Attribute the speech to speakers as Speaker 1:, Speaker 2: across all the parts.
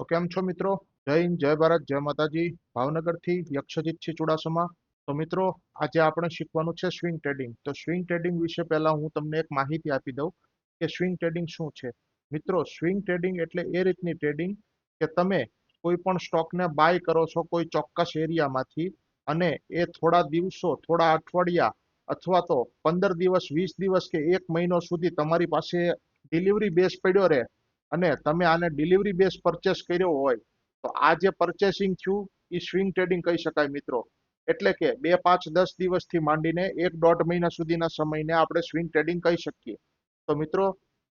Speaker 1: તો કેમ છો મિત્રો? જય હિન્દ, જય ભારત, જય માતાજી. ભાવનગરથી યક્ષજીતસિંહ ચુડાસમા. તો મિત્રો, આજે આપણે શીખવાનું છે સ્વિંગ ટ્રેડિંગ. તો સ્વિંગ ટ્રેડિંગ વિશે પહેલા હું તમને એક માહિતી આપી દઉં કે સ્વિંગ ટ્રેડિંગ શું છે. મિત્રો, સ્વિંગ ટ્રેડિંગ એટલે એ રીતની ટ્રેડિંગ કે તમે કોઈ પણ સ્ટોકને બાય કરો છો કોઈ ચોક્કસ એરિયામાંથી અને એ થોડા દિવસો, થોડા અઠવાડિયા અથવા તો પંદર દિવસ, વીસ દિવસ કે એક મહિનો સુધી તમારી પાસે ડિલિવરી બેઝ પડ્યો રહે અને તમે આને ડિલિવરી બેઝ પરચેસ કર્યો હોય, તો આ જે પરચેસિંગ થયું એ સ્વિંગ ટ્રેડિંગ કહી શકાય મિત્રો. એટલે કે બે, પાંચ, દસ દિવસથી માંડીને એક દોઢ મહિના સુધીના સમયને આપણે સ્વિંગ ટ્રેડિંગ કહી શકીએ. તો મિત્રો,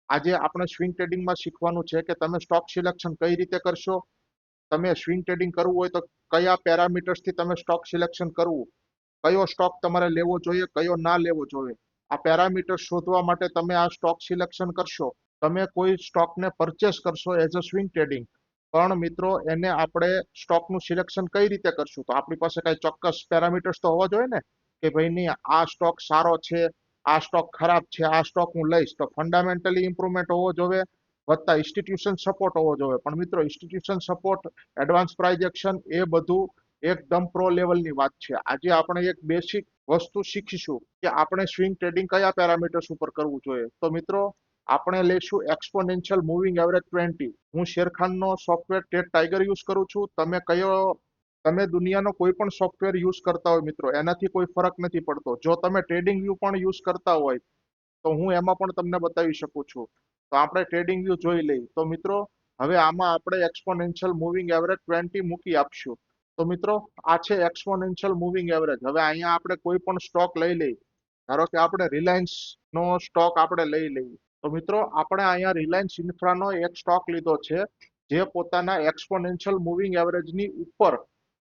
Speaker 1: આજે આપણે સ્વિંગ ટ્રેડિંગમાં શીખવાનું છે કે તમે સ્ટોક સિલેક્શન કઈ રીતે કરશો? તમે સ્વિંગ ટ્રેડિંગ કરવું હોય તો કયા પેરામીટર્સથી તમે સ્ટોક સિલેક્શન કરવું? કયો સ્ટોક તમારે લેવો જોઈએ, કયો ના લેવો જોઈએ? આ પેરામીટર્સ શોધવા માટે તમે આ સ્ટોક સિલેક્શન કરશો તમે કોઈ સ્ટોકને પરચેસ કરશો એઝ અ સ્વિંગ ટ્રેડિંગ પણ મિત્રો એને આપણે સ્ટોકનું સિલેક્શન કઈ રીતે કરશું? તો આપણી પાસે કઈ ચોક્કસ પેરામીટર્સ તો હોવા જોઈએ ને? કે ભાઈ નહીં, આ સ્ટોક સારો છે, આ સ્ટોક ખરાબ છે, આ સ્ટોક હું લઈશ. તો ફંડામેન્ટલી ઇમ્પ્રુવમેન્ટ હોવો જોઈએ, વત્તા ઇન્સ્ટિટ્યુશન સપોર્ટ હોવો જોઈએ. પણ મિત્રો institution support advance price action એ બધું એકદમ પ્રો લેવલની વાત છે. આજે આપણે એક બેસિક વસ્તુ શીખીશું કે આપણે સ્વિંગ ટ્રેડિંગ કયા પેરામીટર્સ ઉપર કરવું જોઈએ. તો મિત્રો આપણે લઈશું એક્સપોનેન્શિયલ મૂવિંગ એવરેજ ટ્વેન્ટી હું શેરખાનનો સોફ્ટવેર ટેટ ટાઈગર યુઝ કરું છું. તમે કયો, તમે દુનિયાનો કોઈ પણ સોફ્ટવેર યુઝ કરતા હોય મિત્રો, એનાથી કોઈ ફરક નથી પડતો. જો તમે ટ્રેડિંગ વ્યૂ પણ યુઝ કરતા હોય, તો હું એમાં પણ તમને બતાવી શકું છું. તો આપણે ટ્રેડિંગ વ્યૂ જોઈ લઈએ. તો મિત્રો, હવે આમાં આપણે એક્સપોનેન્શિયલ મૂવિંગ એવરેજ ટ્વેન્ટી મૂકી આપશું. તો મિત્રો, આ છે એક્સપોનેન્શિયલ મૂવિંગ એવરેજ હવે અહીંયા આપણે કોઈ પણ સ્ટોક લઈ લઈએ. ધારો કે આપણે રિલાયન્સ નો સ્ટોક આપણે લઈ લઈએ. તો મિત્રો, આપણે અહીંયા રિલાયન્સ ઇન્ફ્રાનો એક સ્ટોક લીધો છે, જે પોતાના એક્સપોનેન્શિયલ મૂવિંગ એવરેજની ઉપર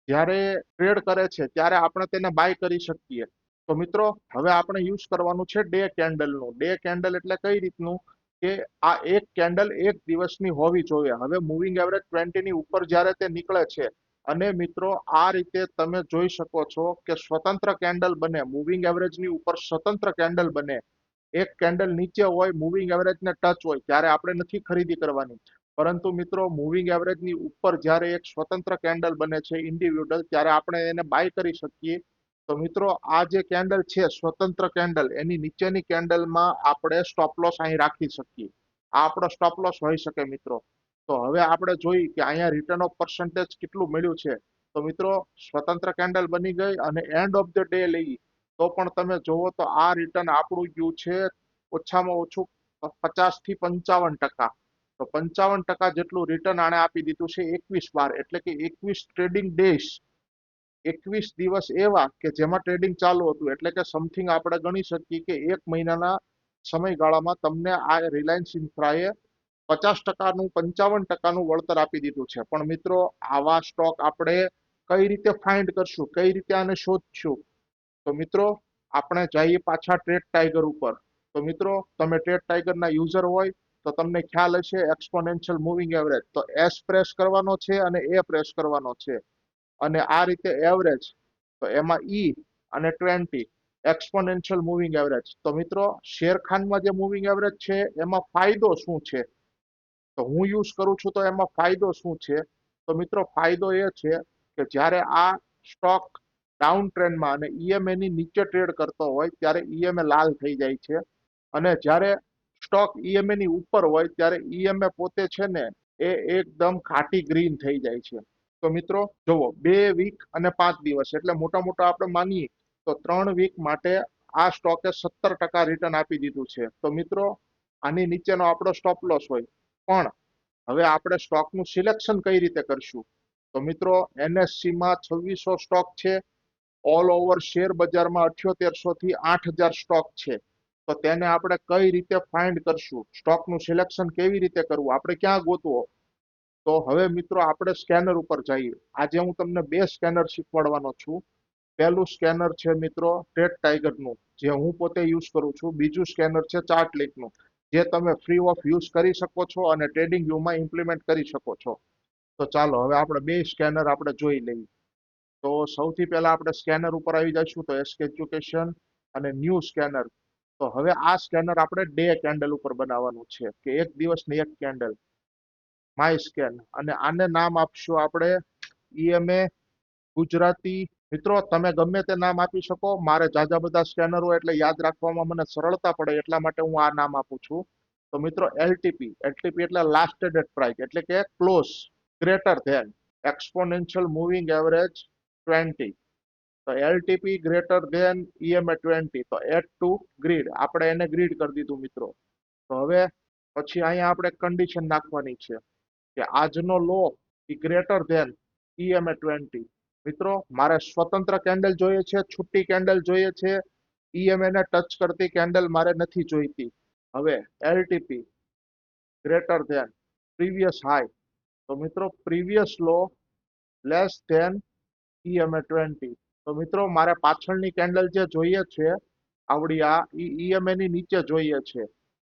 Speaker 1: જ્યારે ટ્રેડ કરે છે, ત્યારે આપણે તેને બાય કરી શકીએ. તો મિત્રો, હવે આપણે યુઝ કરવાનું છે ડે કેન્ડલનું ડે કેન્ડલ એટલે કઈ રીતનું? કે આ એક કેન્ડલ એક દિવસની હોવી જોઈએ. હવે મૂવિંગ એવરેજ ટ્વેન્ટીની ઉપર જ્યારે તે નીકળે છે, અને મિત્રો, આ રીતે તમે જોઈ શકો છો કે સ્વતંત્ર કેન્ડલ બને મૂવિંગ એવરેજની ઉપર સ્વતંત્ર કેન્ડલ બને એક કેન્ડલ નીચે હોય મૂવિંગ એવરેજને ટચ હોય, ત્યારે આપણે નથી ખરીદી કરવાની. પરંતુ મિત્રો મૂવિંગ એવરેજની ઉપર જ્યારે એક સ્વતંત્ર કેન્ડલ બને છે ઇન્ડિવિડ્યુઅલ ત્યારે આપણે એને બાય કરી શકીએ. તો મિત્રો, આ જે કેન્ડલ છે, સ્વતંત્ર કેન્ડલ એની નીચેની કેન્ડલમાં આપણે સ્ટોપ લોસ અહીં રાખી શકીએ. આ આપણો સ્ટોપ લોસ હોઈ શકે મિત્રો. તો હવે આપણે જોઈ કે અહીંયા રિટર્ન ઓફ પર્સન્ટેજ કેટલું મળ્યું છે. તો મિત્રો, સ્વતંત્ર કેન્ડલ બની ગઈ અને એન્ડ ઓફ ધ ડે લઈ તો પણ તમે જોવો તો આ રિટર્ન આપણું ગયું છે ઓછામાં ઓછું પચાસથી પંચાવન ટકા. તો પંચાવન ટકા જેટલું રિટર્ન આણે આપી દીધું છે એકવીસ બાર એટલે કે એકવીસ ટ્રેડિંગ ડેઝ એકવીસ દિવસ એવા કે જેમાં ટ્રેડિંગ ચાલુ હતું, એટલે કે સમથિંગ આપણે ગણી શકીએ કે એક મહિનાના સમયગાળામાં તમને આ રિલાયન્સ ઇન્ફ્રાએ પચાસ ટકાનું, પંચાવન ટકાનું વળતર આપી દીધું છે. પણ મિત્રો, આવા સ્ટોક આપણે કઈ રીતે ફાઇન્ડ કરશું, કઈ રીતે આને શોધશું? તો મિત્રો, આપણે જઈએ પાછા ટ્રેડ ટાઈગર ઉપર. તો મિત્રો, તમે ટ્રેડ ટાઈગરના યુઝર હોય, તો તમને ખ્યાલ હશે એક્સપોનેન્શિયલ મૂવિંગ એવરેજ. તો એસ પ્રેસ કરવાનો છે અને એ પ્રેસ કરવાનો છે. અને આ રીતે એવરેજ, તો એમાં ઈ અને ટ્વેન્ટી, એક્સપોનેન્શિયલ મૂવિંગ એવરેજ. તો મિત્રો, શેરખાનમાં જે મૂવિંગ એવરેજ છે, એમાં ફાયદો શું છે? તો હું યુઝ કરું છું તો એમાં ફાયદો શું છે? તો મિત્રો, ફાયદો એ છે કે જ્યારે આ સ્ટોક ડાઉન ટ્રેન્ડમાં અને ઈએમએ ની નીચે ટ્રેડ કરતો હોય ત્યારે ઈએમએ લાલ થઈ જાય છે. અને જ્યારે સ્ટોક ઈએમએ ની ઉપર હોય ત્યારે ઈએમએ પોતે છે ને એ એકદમ ખાટી ગ્રીન થઈ જાય છે. તો મિત્રો, જુઓ, બે વીક અને પાંચ દિવસ એટલે મોટા મોટા આપણે માનીએ તો ત્રણ વીક માટે આ સ્ટોકે સત્તર ટકા રિટર્ન આપી દીધું છે. તો મિત્રો, આની નીચેનો આપણો સ્ટોપ લોસ હોય. પણ હવે આપણે સ્ટોકનું સિલેક્શન કઈ રીતે કરશું? તો મિત્રો એનએસસીમાં છવ્વીસો સ્ટોક છે. ઓલ ઓવર શેર બજારમાં અઠ્યોતેરસો થી આઠ હજાર સ્ટોક છે. તો તેને આપણે કઈ રીતે ફાઇન્ડ કરશું? સ્ટોકનું સિલેક્શન કેવી રીતે કરવું? આપણે ક્યાં ગોતવો? તો હવે મિત્રો આપણે સ્કેનર ઉપર જઈએ. આજે હું તમને બે સ્કેનર શીખવાડવાનો છું. પહેલું સ્કેનર છે મિત્રો ટેટ ટાઈગરનું જે હું પોતે યુઝ કરું છું. બીજું સ્કેનર છે ચાર્ટ લીકનું જે તમે ફ્રી ઓફ યુઝ કરી શકો છો અને ટ્રેડિંગ વ્યૂમાં ઇમ્પ્લિમેન્ટ કરી શકો છો. તો ચાલો, હવે આપણે બે સ્કેનર આપણે જોઈ લઈએ. તો સૌથી પહેલા આપણે સ્કેનર ઉપર આવી જઈશું તો એસકે એજ્યુકેશન અને ન્યૂ સ્કેનર તો હવે આ સ્કેનર આપણે ડે કેન્ડલ ઉપર બનાવવાનું છે કે એક દિવસની એક કેન્ડલ માય સ્કેન અને આને નામ આપશું આપણે ઈએમએ ગુજરાતી. મિત્રો, તમે ગમે તે નામ આપી શકો. મારે જાજા બધા સ્કેનરો એટલે યાદ રાખવામાં મને સરળતા પડે એટલા માટે હું આ નામ આપું છું. તો મિત્રો એલટીપી એલટીપી એટલે લાસ્ટ ડેટ પ્રાઇસ એટલે કે close greater than exponential moving average twenty તો LTP greater than EMA twenty તો એટ ટુ ગ્રીડ આપણે એને ગ્રીડ કરી દીધું, મિત્રો. તો હવે પછી અહીંયા આપણે કન્ડિશન નાખવાની છે કે આજનો low is greater than EMA twenty મિત્રો, મારે સ્વતંત્ર કેન્ડલ જોઈએ છે છુટ્ટી કેન્ડલ જોઈએ છે. ઈએમએ ને ટચ કરતી કેન્ડલ મારે નથી જોઈતી. હવે LTP greater than previous high તો મિત્રો previous low less than EMA twenty. તો મિત્રો, મારે પાછળની કેન્ડલ જે જોઈએ છે, આવડી આ, ઈ ઈએમએ ની નીચે જોઈએ છે.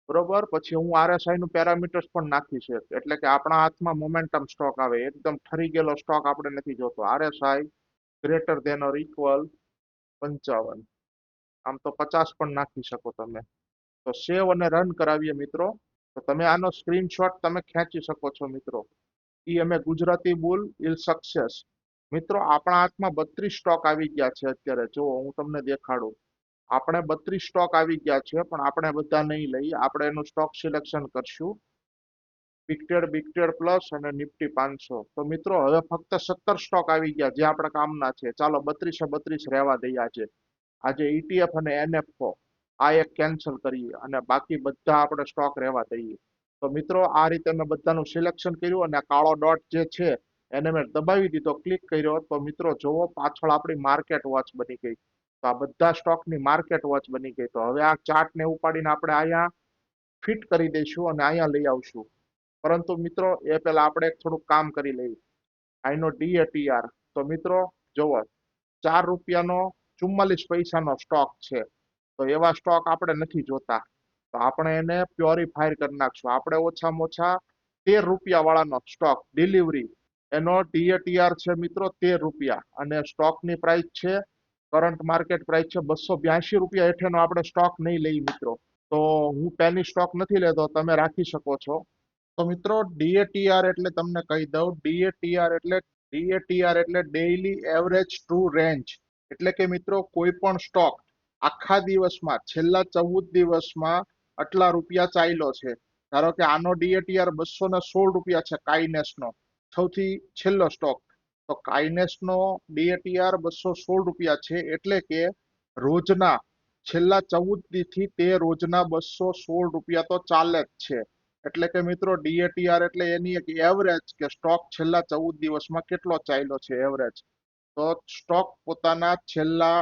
Speaker 1: બરોબર? પછી હું આરએસઆઈ નું પેરામીટર્સ પણ નાખી છે એટલે કે આપણા હાથમાં મોમેન્ટમ સ્ટોક આવે. એકદમ ઠરી ગયેલો સ્ટોક આપણે નથી જોતો. RSI greater than or equal પંચાવન. આમ તો પચાસ પણ નાખી શકો તમે. તો સેવ અને રન કરાવીએ મિત્રો. તો તમે આનો સ્ક્રીનશોટ તમે ખેંચી શકો છો મિત્રો. ઈ અમે ગુજરાતી બુલ ઇલ સક્સેસ મિત્રો, આપણા હાથમાં બત્રીસ સ્ટોક આવી ગયા છે અત્યારે. જો હું તમને દેખાડું, આપણે બત્રીસ સ્ટોક આવી ગયા છે, પણ આપણે બધા નહીં લઈ. આપણે એનું સ્ટોક સિલેક્શન કરશું. બિગટેડ બિગટેડ પ્લસ અને નિફ્ટી પાંચસો. તો મિત્રો, હવે ફક્ત સત્તર સ્ટોક આવી ગયા જે આપણા કામના છે. ચાલો, બત્રીસે બત્રીસ રહેવા દઈએ આજે. આજે ઈટીએફ અને એનએફઓ આ એક કેન્સલ કરીએ અને બાકી બધા આપણે સ્ટોક રહેવા દઈએ. તો મિત્રો, આ રીતે મેં બધાનું સિલેક્શન કર્યું અને કાળો ડોટ જે છે એને મેં દબાવી દીધો ક્લિક કર્યો તો મિત્રો, જોવો, પાછળ આપણી માર્કેટ વોચ બની ગઈ. તો આ બધા સ્ટોકની માર્કેટ વોચ બની ગઈ. તો હવે આ ચાર્ટને ઉપાડીને આપણે અહીંયા ફિટ કરી દઈશું અને અહીંયા લઈ આવશું. પરંતુ મિત્રો, એ પહેલાં આપણે થોડુંક કામ કરી લઈએ. આઈનો ડીએટીઆર તો મિત્રો, જોવો, ચાર રૂપિયાનો ચુમ્માલીસ પૈસાનો સ્ટોક છે. તો એવા સ્ટોક આપણે નથી જોતા. તો આપણે એને પ્યોરિફાયર કરી નાખશું. આપણે ઓછામાં ઓછા તેર રૂપિયા વાળાનો સ્ટોક ડિલિવરી એનો ડીએટીઆર છે મિત્રો તેર રૂપિયા અને સ્ટોકની પ્રાઇસ છે કરંટ માર્કેટ પ્રાઇસ છે બસો બ્યાસી રૂપિયા હેઠળનો આપણે સ્ટોક નહીં લઈ મિત્રો. તો હું પેની સ્ટોક નથી લેતો, તમે રાખી શકો છો. તો મિત્રો ડીએટીઆર એટલે તમને કહી દઉં, ડીએટીઆર એટલે ડીએટીઆર એટલે ડેઇલી એવરેજ ટ્રુ રેન્જ એટલે કે મિત્રો કોઈ પણ સ્ટોક આખા દિવસમાં, છેલ્લા ચૌદ દિવસમાં આટલા રૂપિયા ચાલ્યો છે. ધારો કે આનો ડીએટીઆર બસો ને સોળ રૂપિયા છે, કાઇનેસનો. સૌથી છેલ્લો સ્ટોક તો કાઇનેસનો ડીએટીઆર બસો સોળ રૂપિયા છે એટલે કે રોજના છેલ્લા ચૌદથી તે રોજના બસો સોળ રૂપિયા તો ચાલે જ છે. એટલે કે મિત્રો ડીએટીઆર એટલે એની એક એવરેજ કે સ્ટોક છેલ્લા ચૌદ દિવસમાં કેટલો ચાલ્યો છે એવરેજ તો સ્ટોક પોતાના છેલ્લા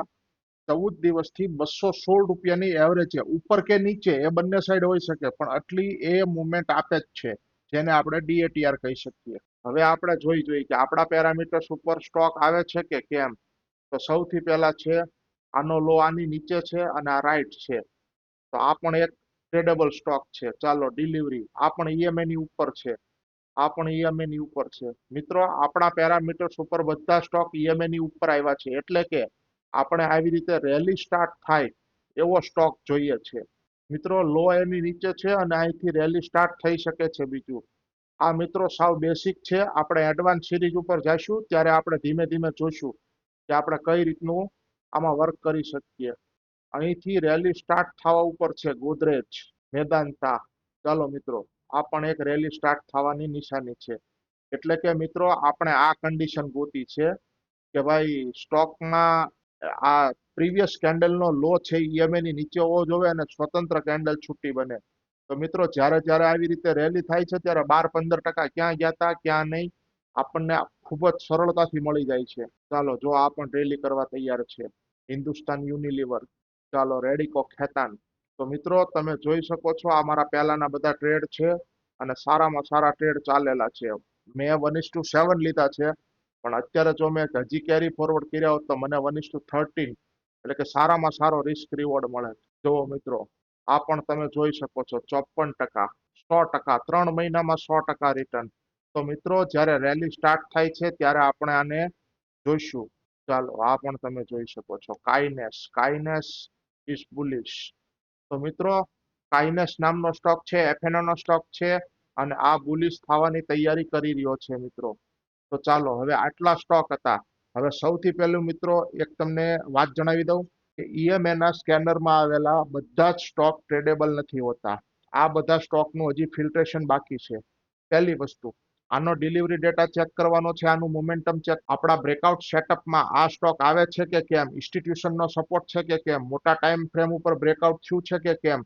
Speaker 1: ચૌદ દિવસથી બસો સોળ રૂપિયાની એવરેજ છે. ઉપર કે નીચે એ બંને સાઈડ હોઈ શકે, પણ આટલી એ મુવમેન્ટ આપે જ છે, જેને આપણે ડીએટીઆર કહી શકીએ. હવે આપણે જોઈ જોઈએ કે આપણા પેરામીટર્સ ઉપર સ્ટોક આવે છે કે કેમ? તો સૌથી પહેલા છે, આનો લો આની નીચે છે અને આ રાઈટ છે. તો આ પણ એક ટ્રેડેબલ સ્ટોક છે. ચાલો ડિલિવરી આ પણ ઈએમએ ની ઉપર છે. આ પણ ઈએમએ ની ઉપર છે. મિત્રો, આપણા પેરામીટર્સ ઉપર બધા સ્ટોક ઈએમએ ની ઉપર આવ્યા છે. એટલે કે આપણે આવી રીતે રેલી સ્ટાર્ટ થાય એવો સ્ટોક જોઈએ છે. મિત્રો લો એની નીચે છે અને અહીંથી રેલી સ્ટાર્ટ થઈ શકે છે બીજું. આ મિત્રો સાવ બેસિક છે. આપણે એડવાન્સ સિરીઝ ઉપર જઈશું ત્યારે આપણે ધીમે ધીમે જોઈશું કે આપણે કઈ રીતનું આમાં વર્ક કરી શકીએ. અહીંથી રેલી સ્ટાર્ટ થવા ઉપર છે ગોદરેજ મેદાનતા ચાલો મિત્રો, આ પણ એક રેલી સ્ટાર્ટ થવાની નિશાની છે. એટલે કે મિત્રો, આપણે આ કન્ડિશન ગોતી છે કે ભાઈ સ્ટોકમાં આ પ્રીવિયસ કેન્ડલનો લો છે ઈએમએ ની નીચે હોવો જોવે અને સ્વતંત્ર કેન્ડલ છૂટી બને. તો મિત્રો, જ્યારે જ્યારે આવી રીતે રેલી થાય છે, ત્યારે બાર પંદર ટકા ક્યાં ગયા હતા ક્યાં નહીં, આપણને ખૂબ જ સરળતાથી મળી જાય છે. ચાલો, જો આ પણ રેલી કરવા તૈયાર છે. હિન્દુસ્તાન યુનિલિવર ચાલો રેડિકો ખેતાન. તો મિત્રો, તમે જોઈ શકો છો, આ મારા પહેલાના બધા ટ્રેડ છે અને સારામાં સારા ટ્રેડ ચાલેલા છે. મેં વન ટુ સેવન લીધા છે, પણ અત્યારે જો મેં હજી કેરી ફોરવર્ડ કર્યા હોત તો મને વન ટુ થર્ટીન એટલે કે સારામાં સારો રિસ્ક રિવોર્ડ મળે. જુઓ મિત્રો. આ પણ તમે જોઈ શકો છો ચોપન ટકા, સો ટકા, ત્રણ મહિનામાં સો ટકા રિટર્ન તો મિત્રો, જ્યારે રેલી સ્ટાર્ટ થાય છે, ત્યારે આપણે આને જોઈશું. ચાલો, આ પણ તમે જોઈ શકો છો. કાઇનેસ કાઇનેસ ઇઝ બુલિશ તો મિત્રો કાઇનેસ નામનો સ્ટોક છે એફએનઓ નો સ્ટોક છે, અને આ બુલિશ થવાની તૈયારી કરી રહ્યો છે મિત્રો. તો ચાલો, હવે આટલા સ્ટોક હતા. હવે સૌથી પહેલું મિત્રો, એક તમને વાત જણાવી દઉં. કે EMA સ્કેનરમાં આવેલા બધા જ સ્ટોક ટ્રેડેબલ નથી હોતા. આ બધા સ્ટોકનું હજી ફિલ્ટ્રેશન બાકી છે. પહેલી વસ્તુ, આનો ડિલિવરી ડેટા ચેક કરવાનો છે, આનું મોમેન્ટમ ચેક. આપણા બ્રેકઆઉટ સેટઅપમાં આ સ્ટોક આવે છે કે કેમ? ઇન્સ્ટિટ્યુશનનો સપોર્ટ છે કે કેમ? મોટા ટાઈમ ફ્રેમ ઉપર બ્રેકઆઉટ થયું છે કે કેમ?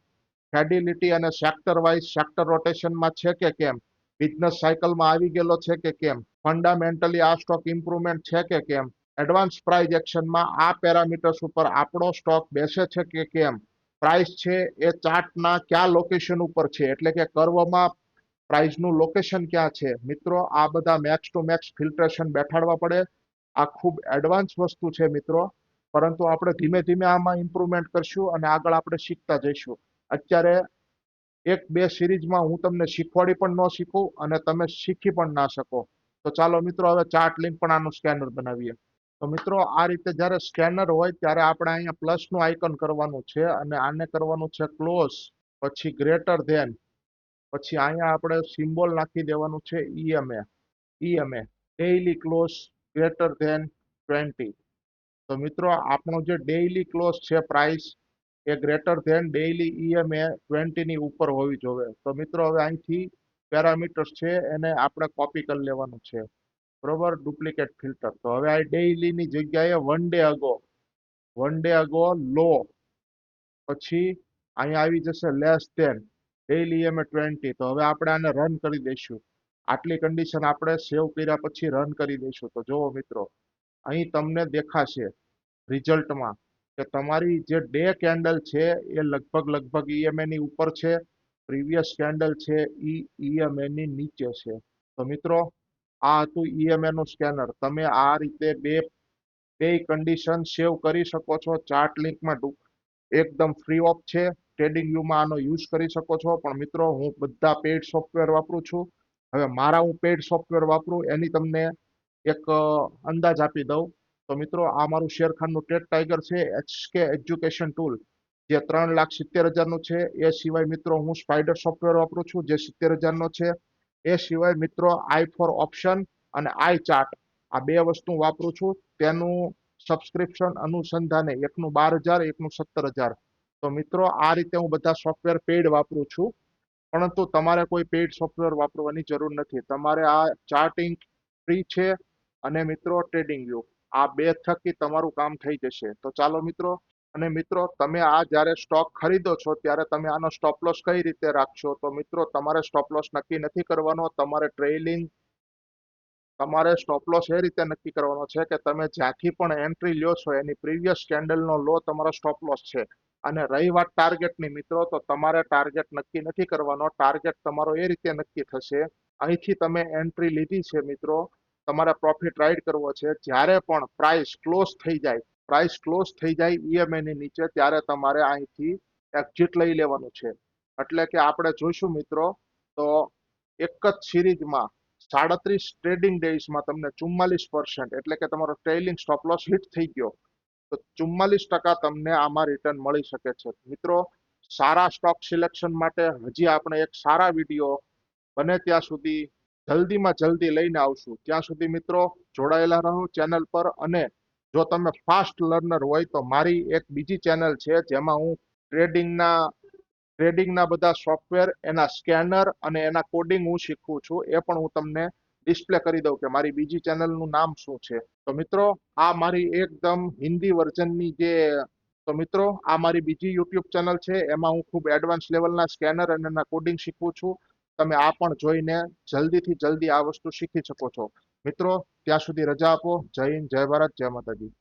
Speaker 1: ફેડિલિટી અને સેક્ટર વાઇઝ સેક્ટર રોટેશનમાં છે કે કેમ? બિઝનેસ સાયકલમાં આવી ગયેલો છે કે કેમ? ફંડામેન્ટલી આ સ્ટોક ઇમ્પ્રુવમેન્ટ છે કે કેમ? એડવાન્સ પ્રાઇઝ એક્શનમાં આ પેરામીટર્સ ઉપર આપણો સ્ટોક બેસે છે કે કેમ? પ્રાઇસ છે એ ચાર્ટના કયા લોકેશન ઉપર છે? એટલે કે કર્વમાં પ્રાઇસનું લોકેશન ક્યાં છે? મિત્રો, આ બધા મેક્સ ટુ મેક્સ ફિલ્ટ્રેશન બેઠાડવા પડે. આ ખૂબ એડવાન્સ વસ્તુ છે મિત્રો. પરંતુ આપણે ધીમે ધીમે આમાં ઇમ્પ્રુવમેન્ટ કરશું અને આગળ આપણે શીખતા જઈશું. અત્યારે એક બે સિરીઝમાં હું તમને શીખવાડી પણ ન શીખું અને તમે શીખી પણ ના શકો. તો ચાલો મિત્રો, હવે ચાર્ટ લિંક પણ આનું સ્કેનર બનાવીએ. તો મિત્રો, આ રીતે જ્યારે સ્કેનર હોય ત્યારે આપણે અહીંયા પ્લસનું આઇકન કરવાનું છે અને આને કરવાનું છે ક્લોઝ પછી ગ્રેટર ધેન પછી અહીંયા આપણે સિમ્બોલ નાખી દેવાનું છે EMA EMA daily close greater than twenty તો મિત્રો, આપણો જે ડેઇલી ક્લોઝ છે પ્રાઇસ એ ગ્રેટર ધેન ડેઇલી ઈએમએ ટ્વેન્ટીની ઉપર હોવી જોઈએ તો મિત્રો, હવે અહીંથી પેરામીટર્સ છે એને આપણે કોપી કરી લેવાનું છે. બરોબર? ડુપ્લિકેટ ફિલ્ટર તો હવે આ ડેઇલીની જગ્યાએ one day ago one day ago low પછી અહીંયા આવી જશે less than daily M twenty તો હવે આપણે આને રન કરી દઈશું. આટલી કન્ડિશન આપણે સેવ કર્યા પછી રન કરી દઈશું. તો જુઓ મિત્રો, અહીં તમને દેખાશે રિઝલ્ટમાં કે તમારી જે ડે કેન્ડલ છે એ લગભગ લગભગ ઈએમએ ની ઉપર છે. પ્રીવિયસ કેન્ડલ છે એ EMA ની નીચે છે. તો મિત્રો આ હતું EMA નું સ્કેનર તમે આ રીતે બે બે કન્ડિશન સેવ કરી શકો છો. ચાર્ટ લિંકમાં એકદમ ફ્રી ઓફ છે. ટ્રેડિંગ વ્યૂમાં આનો યુઝ કરી શકો છો. પણ મિત્રો, હું બધા પેડ સોફ્ટવેર વાપરું છું. હવે મારા હું પેડ સોફ્ટવેર વાપરું, એની તમને એક અંદાજ આપી દઉં. તો મિત્રો, આ મારું શેરખાનનું ટેટ ટાઈગર છે એચકે એજ્યુકેશન ટૂલ જે ત્રણ લાખ સિત્તેર હજારનું છે. એ સિવાય મિત્રો, હું સ્પાઈડર સોફ્ટવેર વાપરું છું, જે સિત્તેર હજારનો છે. એ સિવાય મિત્રો આઈ ફોર ઓપ્શન અને આઈ ચાર્ટ આ બે વસ્તુ વાપરું છું. તેનું સબસ્ક્રિપ્શન અનુસંધાને એકનું બાર હજાર, એકનું સત્તર હજાર. તો મિત્રો આ રીતે હું બધા સોફ્ટવેર પેડ વાપરું છું. પરંતુ તમારે કોઈ પેડ સોફ્ટવેર વાપરવાની જરૂર નથી. તમારે આ ચાર્ટિંગ ફ્રી છે અને મિત્રો ટ્રેડિંગ વ્યૂ. આ બે થકી તમારું કામ થઈ જશે. તો ચાલો મિત્રો અને મિત્રો, તમે આ જ્યારે સ્ટોક ખરીદો છો, ત્યારે તમે આનો સ્ટોપ લોસ કઈ રીતે રાખશો? તો મિત્રો, તમારે સ્ટોપ લોસ નક્કી નથી કરવાનો. તમારે ટ્રેલિંગ તમારે સ્ટોપ લોસ એ રીતે નક્કી કરવાનો છે કે તમે જ્યાંથી પણ એન્ટ્રી લ્યો છો, એની પ્રીવિયસ કેન્ડલનો લો, તમારો સ્ટોપ લોસ છે. અને રહી વાત ટાર્ગેટની મિત્રો, તો તમારે ટાર્ગેટ નક્કી નથી કરવાનો. ટાર્ગેટ તમારો એ રીતે નક્કી થશે. અહીંથી તમે એન્ટ્રી લીધી છે, મિત્રો. તમારે પ્રોફિટ રાઇડ કરવો છે. જ્યારે પણ પ્રાઇસ ક્લોઝ થઈ જાય પ્રાઇસ ક્લોઝ થઈ જાય ઈએમઆઈની નીચે, ત્યારે તમારે અહીંથી એક્ઝિટ લઈ લેવાનું છે. એટલે કે આપણે જોઈશું મિત્રો, તો એક જ સિરીઝમાં સાડત્રીસ ટ્રેડિંગ ડેઝમાં તમને ચુમ્માલીસ પર્સન્ટ એટલે કે તમારો ટ્રેલિંગ સ્ટોપ લોસ હિટ થઈ ગયો. તો ચુમ્માલીસ ટકા તમને આમાં રિટર્ન મળી શકે છે. મિત્રો, સારા સ્ટોક સિલેક્શન માટે હજી આપણે એક સારા વીડિયો બને ત્યાં સુધી જલ્દીમાં જલ્દી લઈને આવશું. ત્યાં સુધી મિત્રો જોડાયેલા રહો ચેનલ પર અને જો તમે ફાસ્ટ લર્નર હોય તો મારી એક બીજી ચેનલ છે, જેમાં હું ટ્રેડિંગના ટ્રેડિંગના બધા સોફ્ટવેર એના સ્કેનર અને એના કોડિંગ હું શીખવું છું, એ પણ હું તમને ડિસ્પ્લે કરી દઉં કે મારી બીજી ચેનલનું નામ શું છે. તો મિત્રો, આ મારી એકદમ હિન્દી વર્ઝનની જે, તો મિત્રો, આ મારી બીજી યુટ્યુબ ચેનલ છે, એમાં હું ખૂબ એડવાન્સ લેવલના સ્કેનર અને એના કોડિંગ શીખું છું. તમે આ પણ જોઈને જલ્દીથી જલ્દી આ વસ્તુ શીખી શકો છો. મિત્રો ત્યાં સુધી રજા આપો. જય હિન્દ જય ભારત જય માતાજી.